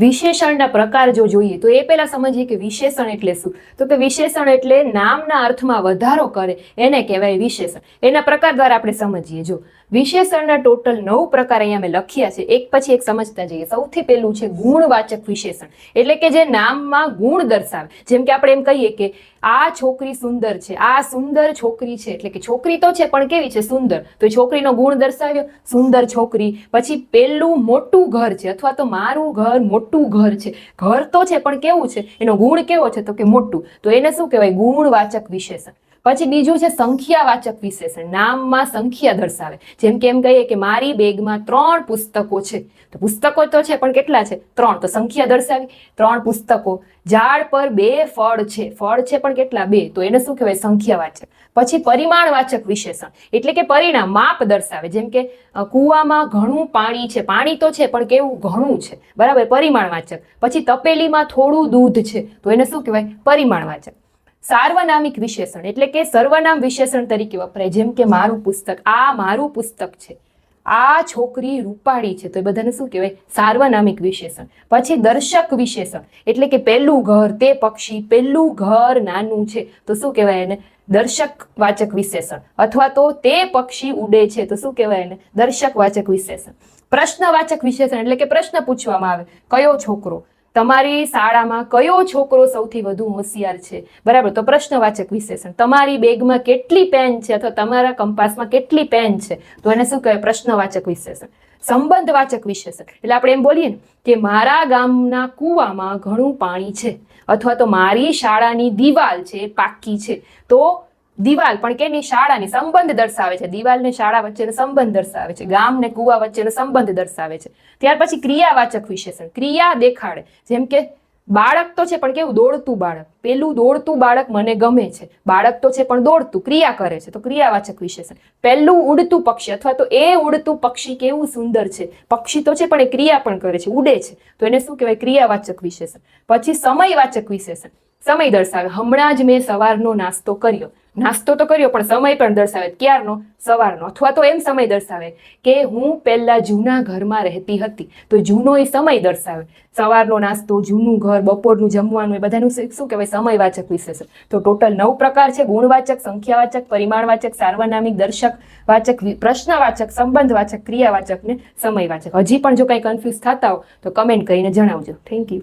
વિશેષણના પ્રકાર જો જોઈએ, તો એ પહેલાં સમજીએ કે વિશેષણ એટલે શું? તો કે વિશેષણ એટલે નામના અર્થમાં વધારો કરે, એને કહેવાય વિશેષણ. એના પ્રકાર દ્વારા આપણે સમજીએ. જો વિશેષણના ટોટલ નવ પ્રકાર અહીંયા અમે લખ્યા છે. એક પછી એક સમજતા જઈએ. સૌથી પહેલું છે ગુણવાચક વિશેષણ. એટલે કે જે નામમાં ગુણ દર્શાવે. જેમ કે આપણે એમ કહીએ કે આ છોકરી સુંદર છે. આ સુંદર છોકરી છે. એટલે કે છોકરી તો છે, પણ કેવી છે? સુંદર. તો છોકરીનો ગુણ દર્શાવ્યો. સુંદર છોકરી. પછી પેલું મોટું ઘર છે, અથવા તો મારું ઘર મોટું ઘર છે. ઘર તો છે, પણ કેવું છે? એનો ગુણ કેવો છે? તો કે મોટું. તો એને શું કહેવાય? ગુણવાચક વિશેષણ. પછી બીજું છે સંખ્યાવાચક વિશેષણ. નામમાં સંખ્યા દર્શાવે. જેમ કે એમ કહીએ કે મારી બેગમાં ત્રણ પુસ્તકો છે. તો પુસ્તકો તો છે, પણ કેટલા છે? ત્રણ. તો સંખ્યા દર્શાવી. ત્રણ પુસ્તકો. ઝાડ પર બે ફળ છે. ફળ છે, પણ કેટલા? બે. તો એને શું કહેવાય? સંખ્યાવાચક. પછી પરિમાણવાચક વિશેષણ. એટલે કે પરિણામ માપ દર્શાવે. જેમ કે કૂવામાં ઘણું પાણી છે. પાણી તો છે, પણ કેવું? ઘણું છે. બરાબર? પરિમાણવાચક. પછી તપેલીમાં થોડું દૂધ છે. તો એને શું કહેવાય? પરિમાણવાચક. સાર્વનામિક વિશેષણ, એટલે કે સર્વનામ વિશેષણ તરીકે વપરાય. જેમ કે મારું પુસ્તક, આ મારું પુસ્તક છે. આ છોકરી રૂપાળી છે. તો એ બધાને શું કહેવાય? સાર્વનામિક વિશેષણ. પછી દર્શક વિશેષણ, એટલે કે પહેલું ઘર તે પક્ષી, પહેલું ઘર નાનું છે. તો શું કહેવાય એને? દર્શક વાચક વિશેષણ. અથવા તો તે પક્ષી ઉડે છે. તો શું કહેવાય એને? દર્શક વાચક વિશેષણ. પ્રશ્નવાચક વિશેષણ, એટલે કે પ્રશ્ન પૂછવામાં આવે. કયો છોકરો? તમારી શાળામાં કયો છોકરો સૌથી વધુ હોશિયાર છે? બરાબર, તો પ્રશ્નવાચક વિશેષણ. તમારી બેગમાં કેટલી પેન છે અથવા તમારા કંપાસમાં કેટલી પેન છે? તો એને શું કહેવાય? પ્રશ્નવાચક વિશેષણ. સંબંધવાચક વિશેષણ. એટલે આપણે એમ બોલીએ ને કે મારા ગામના કૂવામાં ઘણું પાણી છે અથવા તો મારી શાળાની દિવાલ છે પાકી છે. તો દિવાલ, પણ કેની શાળાની સંબંધ દર્શાવે છે? દિવાલ ને શાળા વચ્ચેનો સંબંધ દર્શાવે છે. ગામ ને કુવા વચ્ચેનો સંબંધ દર્શાવે છે. ત્યાર પછી ક્રિયાવાચક વિશેષણ. ક્રિયા દેખાડે. જેમ કે, બાળક તો છે, પણ કેવું? દોડતું બાળક. પેલું દોડતું બાળક મને ગમે છે. બાળક તો છે, પણ દોડતું, ક્રિયા કરે છે. તો ક્રિયાવાચક વિશેષણ. પહેલું ઉડતું પક્ષી, અથવા તો એ ઉડતું પક્ષી કેવું સુંદર છે? પક્ષી તો છે, પણ એ ક્રિયા પણ કરે છે. ઉડે છે. તો એને શું કહેવાય? ક્રિયાવાચક વિશેષણ. પછી સમયવાચક વિશેષણ. સમય દર્શાવે. હમણાં જ મેં સવારનો નાસ્તો કર્યો. નાસ્તો તો કર્યો, પણ સમય પણ દર્શાવે. ક્યારનો? સવારનો. અથવા તો એમ સમય દર્શાવે કે હું પહેલાં જૂના ઘરમાં રહેતી હતી. તો જૂનો એ સમય દર્શાવે. સવારનો નાસ્તો, જૂનું ઘર, બપોરનું જમવાનું, એ બધાનું શું કહેવાય? સમયવાચક વિશેષણ તો ટોટલ નવ પ્રકાર છે. ગુણવાચક, સંખ્યાવાચક, પરિમાણવાચક, સાર્વનામિક, દર્શક વાચક પ્રશ્નવાચક, સંબંધવાચક, ક્રિયાવાચક ને સમયવાચક. હજી પણ જો કંઈ કન્ફ્યુઝ થતા હો, તો કમેન્ટ કરીને જણાવજો. Thank you